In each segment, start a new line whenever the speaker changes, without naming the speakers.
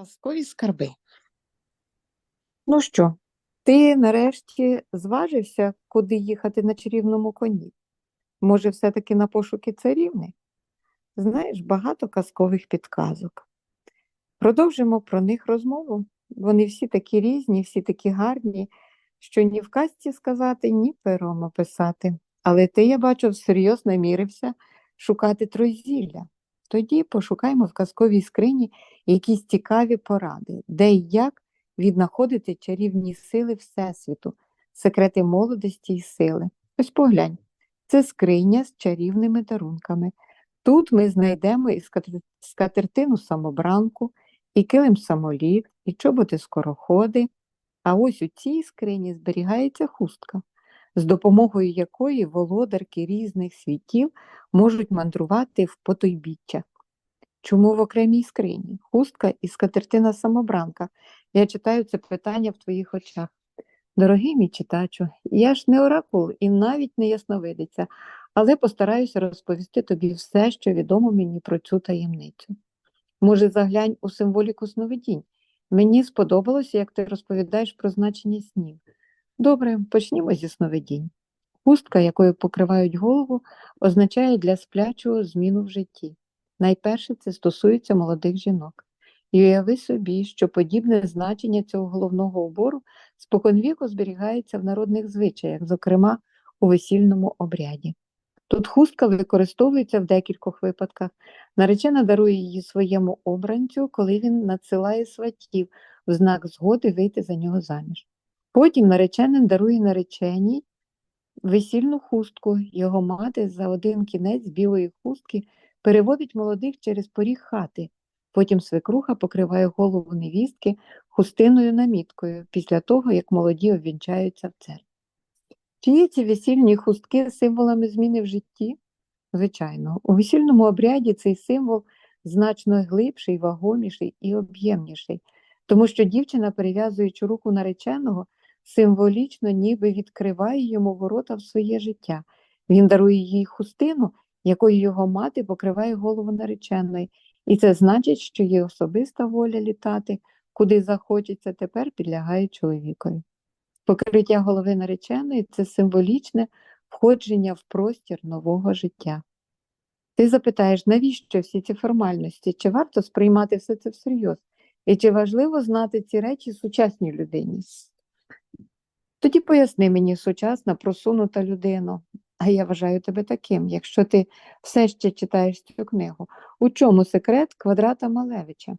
Казкові скарби. Ну що, ти нарешті зважився, куди їхати на чарівному коні? Може, все-таки на пошуки царівни? Знаєш, багато казкових підказок. Продовжимо про них розмову. Вони всі такі різні, всі такі гарні, що ні в казці сказати, ні пером описати. Але ти, я бачу, всерйоз намірився шукати трозілля. Тоді пошукаймо в казковій скрині якісь цікаві поради, де і як віднаходити чарівні сили Всесвіту, секрети молодості і сили. Ось поглянь, це скриня з чарівними дарунками. Тут ми знайдемо і скатертину самобранку, і килим самоліт, і чоботи скороходи. А ось у цій скрині зберігається хустка, з допомогою якої володарки різних світів можуть мандрувати в потойбіччя. Чому в окремій скрині? Хустка і скатертина самобранка. Я читаю це питання в твоїх очах. Дорогий мій читачу, я ж не оракул і навіть не ясновидиця, але постараюся розповісти тобі все, що відомо мені про цю таємницю. Може, заглянь у символіку сновидінь. Мені сподобалося, як ти розповідаєш про значення снів. Добре, почнімо зі сновидінь. Хустка, якою покривають голову, означає для сплячого зміну в житті. Найперше це стосується молодих жінок. І уяви собі, що подібне значення цього головного убору споконвіку зберігається в народних звичаях, зокрема у весільному обряді. Тут хустка використовується в декількох випадках. Наречена дарує її своєму обранцю, коли він надсилає сватів в знак згоди вийти за нього заміж. Потім нареченин дарує нареченій весільну хустку. Його мати за один кінець білої хустки переводить молодих через поріг хати. Потім свекруха покриває голову невістки хустиною наміткою після того, як молоді обвінчаються в церкві. Чи є ці весільні хустки символами зміни в житті? Звичайно, у весільному обряді цей символ значно глибший, вагоміший і об'ємніший, тому що дівчина, перев'язуючи руку нареченого, символічно ніби відкриває йому ворота в своє життя. Він дарує їй хустину, якою його мати покриває голову нареченої, і це значить, що її особиста воля літати, куди захочеться, тепер підлягає чоловікові. Покриття голови нареченої це символічне входження в простір нового життя. Ти запитаєш, навіщо всі ці формальності? Чи варто сприймати все це всерйоз? І чи важливо знати ці речі сучасній людині? Тоді поясни мені, сучасна, просунута людина, а я вважаю тебе таким, якщо ти все ще читаєш цю книгу. У чому секрет квадрата Малевича?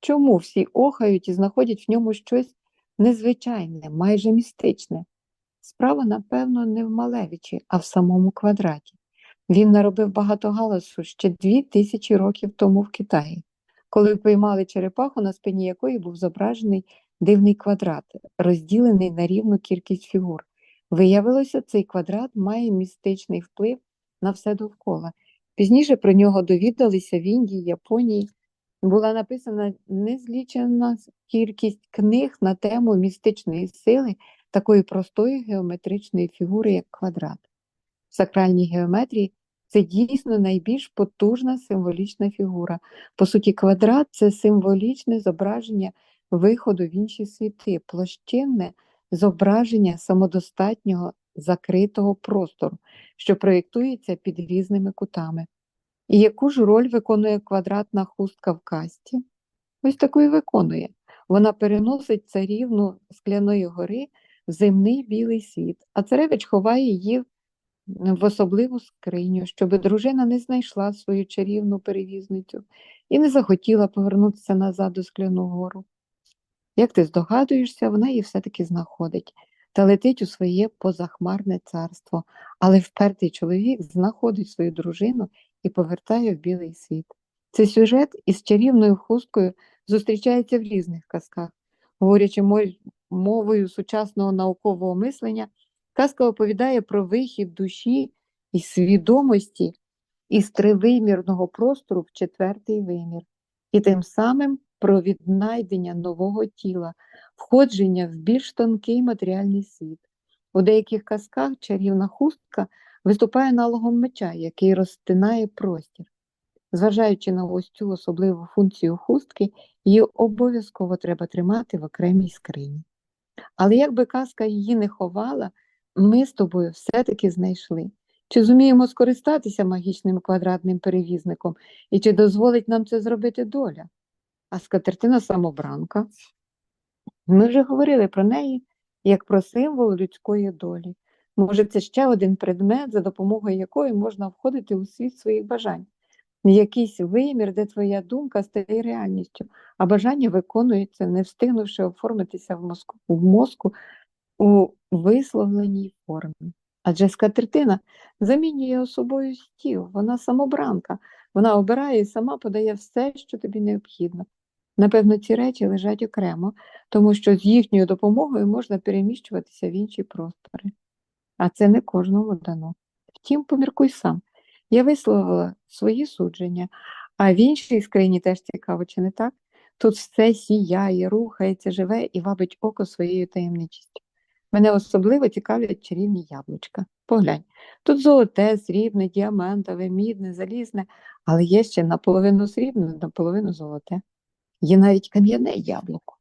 Чому всі охають і знаходять в ньому щось незвичайне, майже містичне? Справа, напевно, не в Малевичі, а в самому квадраті. Він наробив багато галасу ще дві тисячі років тому в Китаї, коли поймали черепаху, на спині якої був зображений дивний квадрат, розділений на рівну кількість фігур. Виявилося, цей квадрат має містичний вплив на все довкола. Пізніше про нього довідалися в Індії, Японії. Була написана незлічена кількість книг на тему містичної сили такої простої геометричної фігури, як квадрат. В сакральній геометрії це дійсно найбільш потужна символічна фігура. По суті, квадрат це символічне зображення виходу в інші світи, площинне зображення самодостатнього закритого простору, що проєктується під різними кутами. І яку ж роль виконує квадратна хустка в касті? Ось таку і виконує. Вона переносить царівну скляної гори в земний білий світ, а царевич ховає її в особливу скриню, щоб дружина не знайшла свою чарівну перевізницю і не захотіла повернутися назад у скляну гору. Як ти здогадуєшся, вона її все-таки знаходить та летить у своє позахмарне царство, але впертий чоловік знаходить свою дружину і повертає в білий світ. Цей сюжет із чарівною хусткою зустрічається в різних казках. Говорячи мовою сучасного наукового мислення, казка оповідає про вихід душі і свідомості із тривимірного простору в четвертий вимір, і тим самим про віднайдення нового тіла, входження в більш тонкий матеріальний світ. У деяких казках чарівна хустка виступає аналогом меча, який розтинає простір. Зважаючи на ось цю особливу функцію хустки, її обов'язково треба тримати в окремій скрині. Але якби казка її не ховала, ми з тобою все-таки знайшли. Чи зуміємо скористатися магічним квадратним перевізником, і чи дозволить нам це зробити доля? А скатертина самобранка. Ми вже говорили про неї як про символ людської долі. Може, це ще один предмет, за допомогою якої можна входити у світ своїх бажань. Якийсь вимір, де твоя думка стає реальністю, а бажання виконується, не встигнувши оформитися в мозку, в мозку у висловленій формі. Адже скатертина замінює собою стіл, вона самобранка, вона обирає і сама подає все, що тобі необхідно. Напевно, ці речі лежать окремо, тому що з їхньою допомогою можна переміщуватися в інші простори. А це не кожному дано. Втім, поміркуй сам. Я висловила свої судження, а в іншій скрині теж цікаво, чи не так? Тут все сіяє, рухається, живе і вабить око своєю таємничістю. Мене особливо цікавлять чарівні яблучка. Поглянь, тут золоте, срібне, діамантове, мідне, залізне, але є ще наполовину срібне, наполовину золоте. Є навіть кам'яне яблуко.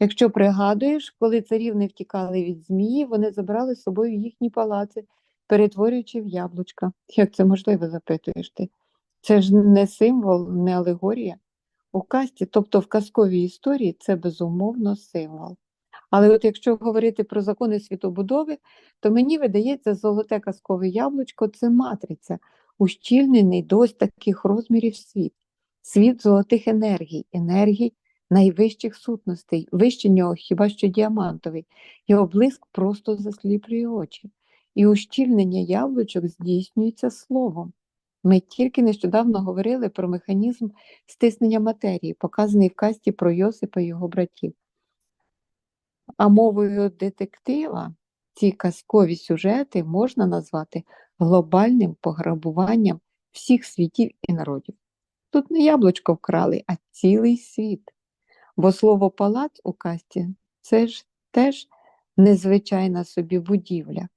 Якщо пригадуєш, коли царівни втікали від змії, вони забрали з собою їхні палаци, перетворюючи в яблучка. Як це можливо, запитуєш ти? Це ж не символ, не алегорія. У касті, тобто в казковій історії, це безумовно символ. Але от якщо говорити про закони світобудови, то мені видається, золоте казкове яблучко це матриця, ущільнений до ось таких розмірів світ, світ золотих енергій, енергій найвищих сутностей, вище нього хіба що діамантовий, його блиск просто засліплює очі, і ущільнення яблучок здійснюється словом. Ми тільки нещодавно говорили про механізм стиснення матерії, показаний в касті про Йосипа і його братів. А мовою детектива ці казкові сюжети можна назвати глобальним пограбуванням всіх світів і народів. Тут не яблучко вкрали, а цілий світ. Бо слово палац у касті це ж теж незвичайна собі будівля.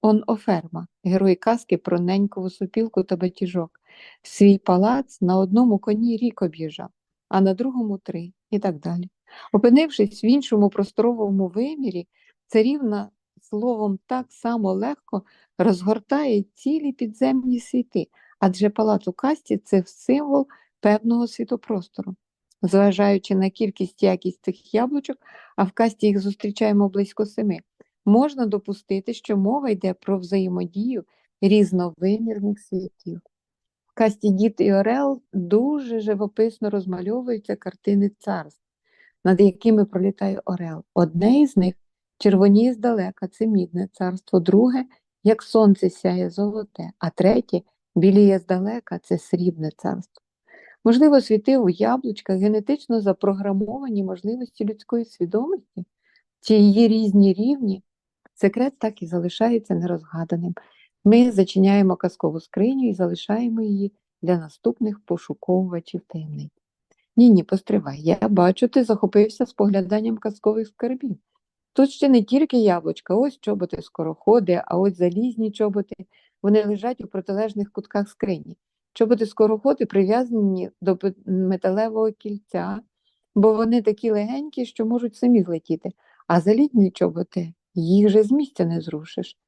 Он оферма, герой казки про ненькову супілку та батіжок. Свій палац на одному коні рік об'їжджав, а на другому три і так далі. Опинившись в іншому просторовому вимірі, царівна словом так само легко розгортає цілі підземні світи, адже палац у касті це символ певного світопростору. Зважаючи на кількість і якість цих яблучок, а в касті їх зустрічаємо близько семи, можна допустити, що мова йде про взаємодію різновимірних світів. В касті Дід і Орел дуже живописно розмальовуються картини царств, над якими пролітає Орел. Одне із них червоніє здалека, це мідне царство, друге, як сонце сяє золоте, а третє біліє здалека, це срібне царство. Можливо, світи у яблучках генетично запрограмовані можливості людської свідомості, чи її різні рівні, секрет так і залишається нерозгаданим. Ми зачиняємо казкову скриню і залишаємо її для наступних пошуковувачів таємниць. Ні, ні, постривай, я бачу, ти захопився спогляданням казкових скарбів. Тут ще не тільки яблучка, ось чоботи скороходи, а ось залізні чоботи, вони лежать у протилежних кутках скрині. Чоботи скороходи прив'язані до металевого кільця, бо вони такі легенькі, що можуть самі злетіти, а залітні чоботи їх же з місця не зрушиш.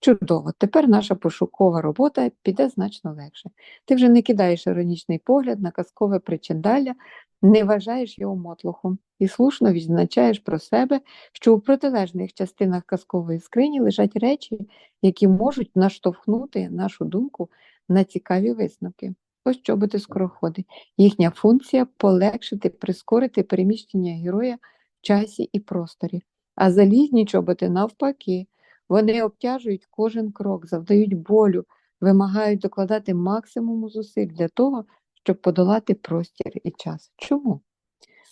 Чудово, тепер наша пошукова робота піде значно легше. Ти вже не кидаєш іронічний погляд на казкове причиндаля, не вважаєш його мотлохом і слушно відзначаєш про себе, що у протилежних частинах казкової скрині лежать речі, які можуть наштовхнути нашу думку на цікаві висновки. Ось чоботи скороходи. Їхня функція полегшити, прискорити переміщення героя в часі і просторі. А залізні чоботи навпаки. Вони обтяжують кожен крок, завдають болю, вимагають докладати максимум зусиль для того, щоб подолати простір і час. Чому?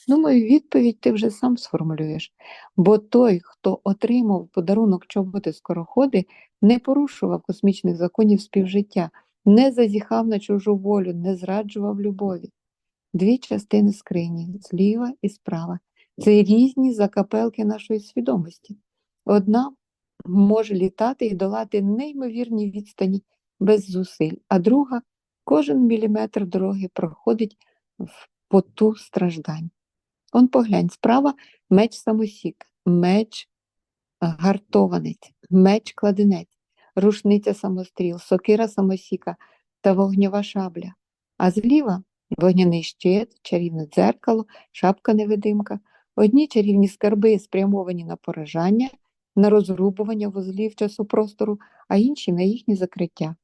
Мою відповідь ти вже сам сформулюєш, бо той, хто отримав подарунок чоботи скороходи, не порушував космічних законів співжиття, не зазіхав на чужу волю, не зраджував любові. Дві частини скрині зліва і справа. Це різні закапелки нашої свідомості. Одна може літати і долати неймовірні відстані без зусиль, а друга Кожен міліметр дороги проходить в поту страждань. Он поглянь, справа меч самосік, меч гартованець, меч кладенець, рушниця самостріл, сокира самосіка та вогнєва шабля. А зліва вогняний щит, чарівне дзеркало, шапка невидимка, одні чарівні скарби спрямовані на поражання, на розрубування вузлів часу простору, а інші на їхнє закриття.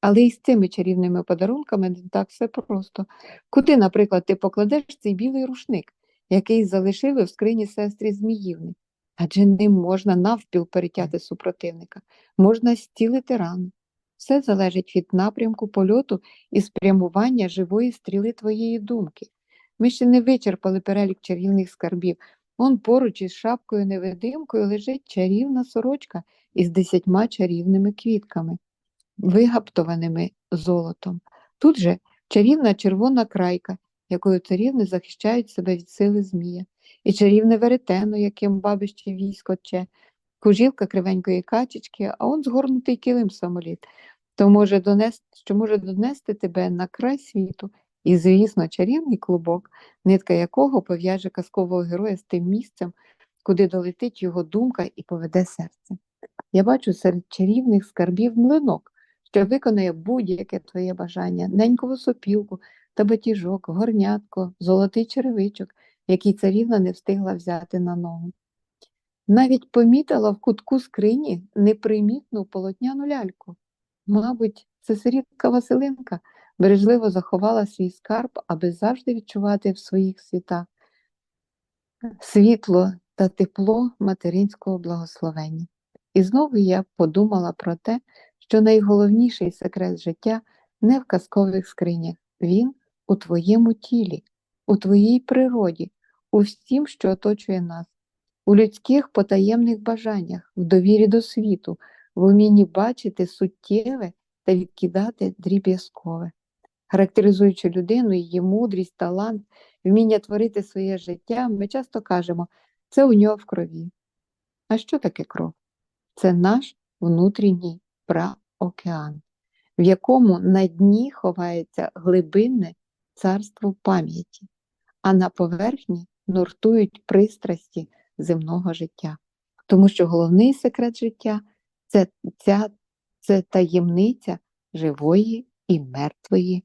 Але і з цими чарівними подарунками не так все просто. Куди, наприклад, ти покладеш цей білий рушник, який залишили в скрині сестри Зміївни? Адже ним можна навпіл перетяти супротивника, можна стілити рану. Все залежить від напрямку польоту і спрямування живої стріли твоєї думки. Ми ще не вичерпали перелік чарівних скарбів. Он поруч із шапкою невидимкою лежить чарівна сорочка із десятьма чарівними квітками, вигаптованими золотом. Тут же чарівна червона крайка, якою царівни захищають себе від сили змія, і чарівне веретено, яким бабище військо че, кужілка кривенької качечки, а он згорнутий килим самоліт, то може донести, що може донести тебе на край світу, і, звісно, чарівний клубок, нитка якого пов'яже казкового героя з тим місцем, куди долетить його думка і поведе серце. Я бачу серед чарівних скарбів млинок, що виконує будь-яке твоє бажання, ненькову сопілку та батіжок, горнятко, золотий черевичок, який царівна не встигла взяти на ногу. Навіть помітила в кутку скрині непримітну полотняну ляльку. Мабуть, це сирітка Василинка бережливо заховала свій скарб, аби завжди відчувати в своїх світах світло та тепло материнського благословення. І знову я подумала про те, що найголовніший секрет життя не в казкових скринях, він у твоєму тілі, у твоїй природі, у всім, що оточує нас, у людських потаємних бажаннях, в довірі до світу, в умінні бачити суттєве та відкидати дріб'язкове. Характеризуючи людину, її мудрість, талант, вміння творити своє життя, ми часто кажемо, це у нього в крові. А що таке кров? Це наш внутрішній праокеан, в якому на дні ховається глибинне царство пам'яті, а на поверхні нуртують пристрасті земного життя. Тому що головний секрет життя це, ця, це таємниця живої і мертвої